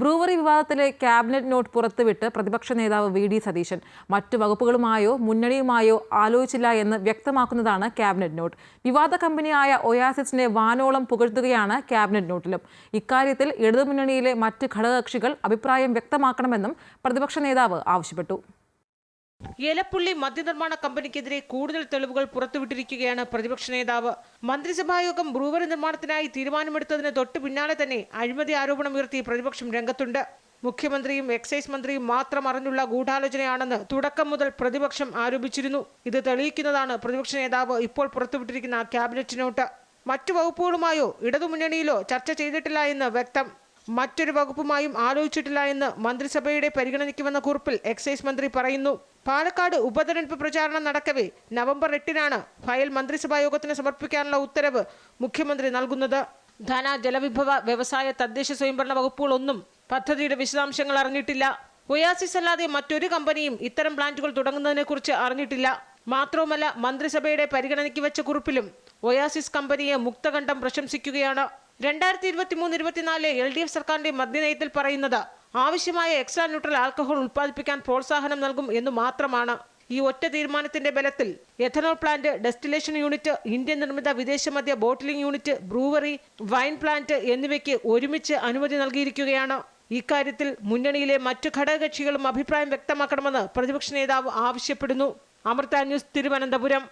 Brewery വിവാദത്തിലെ cabinet note പുറത്തുവിട്ട് പ്രതിപക്ഷ നേതാവ് വി ഡി സതീശൻ. മറ്റു വകുപ്പുകളുമായോ മുന്നണിയുമായോ ആലോചിച്ചില്ല എന്ന് വ്യക്തമാക്കുന്നതാണ് ക്യാബിനറ്റ് നോട്ട്. വിവാദ കമ്പനിയായ ഒയാസിസിനെ വാനോളം പുകഴ്ത്തുകയാണ് ക്യാബിനറ്റ് നോട്ടിലും. ഇക്കാര്യത്തിൽ ഇടതുമുന്നണിയിലെ മറ്റ് ഘടകകക്ഷികൾ അഭിപ്രായം വ്യക്തമാക്കണമെന്നും പ്രതിപക്ഷ നേതാവ് ആവശ്യപ്പെട്ടു. ഏലപ്പുള്ളി മദ്യനിർമ്മാണ കമ്പനിക്കെതിരെ കൂടുതൽ തെളിവുകൾ പുറത്തുവിട്ടിരിക്കുകയാണ് പ്രതിപക്ഷ നേതാവ്. മന്ത്രിസഭായോഗം ബ്രൂവറി നിർമ്മാണത്തിനായി തീരുമാനമെടുത്തതിന് തൊട്ടു പിന്നാലെ തന്നെ അഴിമതി ആരോപണം ഉയർത്തി പ്രതിപക്ഷം രംഗത്തുണ്ട്. മുഖ്യമന്ത്രിയും എക്സൈസ് മന്ത്രിയും മാത്രം അറിഞ്ഞുള്ള ഗൂഢാലോചനയാണെന്ന് തുടക്കം മുതൽ പ്രതിപക്ഷം ആരോപിച്ചിരുന്നു. ഇത് തെളിയിക്കുന്നതാണ് പ്രതിപക്ഷ നേതാവ് ഇപ്പോൾ പുറത്തുവിട്ടിരിക്കുന്ന ക്യാബിനറ്റ് നോട്ട് മറ്റു വകുപ്പുകളുമായോ ഇടതുമുന്നണിയിലോ ചർച്ച ചെയ്തിട്ടില്ല എന്ന് വ്യക്തം. മറ്റൊരു വകുപ്പുമായും ആലോചിച്ചിട്ടില്ല എന്ന് മന്ത്രിസഭയുടെ പരിഗണനയ്ക്ക് വന്ന കുറിപ്പിൽ എക്സൈസ് മന്ത്രി പറയുന്നു. പാലക്കാട് ഉപതെരഞ്ഞെടുപ്പ് പ്രചാരണം നടക്കവേ നവംബർ എട്ടിനാണ് ഫയൽ മന്ത്രിസഭാ യോഗത്തിന് സമർപ്പിക്കാനുള്ള ഉത്തരവ് മുഖ്യമന്ത്രി നൽകുന്നത്. ധന ജലവിഭവ വ്യവസായ തദ്ദേശ സ്വയംഭരണ വകുപ്പുകളൊന്നും പദ്ധതിയുടെ വിശദാംശങ്ങൾ അറിഞ്ഞിട്ടില്ല. ഒയാസിസ് അല്ലാതെ മറ്റൊരു കമ്പനിയും ഇത്തരം പ്ലാന്റുകൾ തുടങ്ങുന്നതിനെക്കുറിച്ച് അറിഞ്ഞിട്ടില്ല. മാത്രവുമല്ല മന്ത്രിസഭയുടെ പരിഗണനയ്ക്ക് വെച്ച കുറിപ്പിലും ഒയാസിസ് കമ്പനിയെ മുക്തകണ്ഠം പ്രശംസിക്കുകയാണ്. രണ്ടായിരത്തി ഇരുപത്തി മൂന്ന് ഇരുപത്തിനാല് എൽ ഡി എഫ് സർക്കാരിന്റെ മദ്യനയത്തിൽ പറയുന്നത് ആവശ്യമായ എക്സ്ട്രാ ന്യൂട്രൽ ആൽക്കഹോൾ ഉൽപ്പാദിപ്പിക്കാൻ പ്രോത്സാഹനം നൽകും എന്ന് മാത്രമാണ്. ഈ ഒറ്റ തീരുമാനത്തിന്റെ ബലത്തിൽ ethanol plant distillation unit Indian നിർമ്മിത വിദേശ മദ്യ bottling unit brewery wine plant എന്നിവയ്ക്ക് ഒരുമിച്ച് അനുമതി നൽകിയിരിക്കുകയാണ്. ഇക്കാര്യത്തിൽ മുന്നണിയിലെ മറ്റു ഘടകകക്ഷികളും അഭിപ്രായം വ്യക്തമാക്കണമെന്ന് പ്രതിപക്ഷ നേതാവ് ആവശ്യപ്പെടുന്നു. അമൃത ന്യൂസ് തിരുവനന്തപുരം.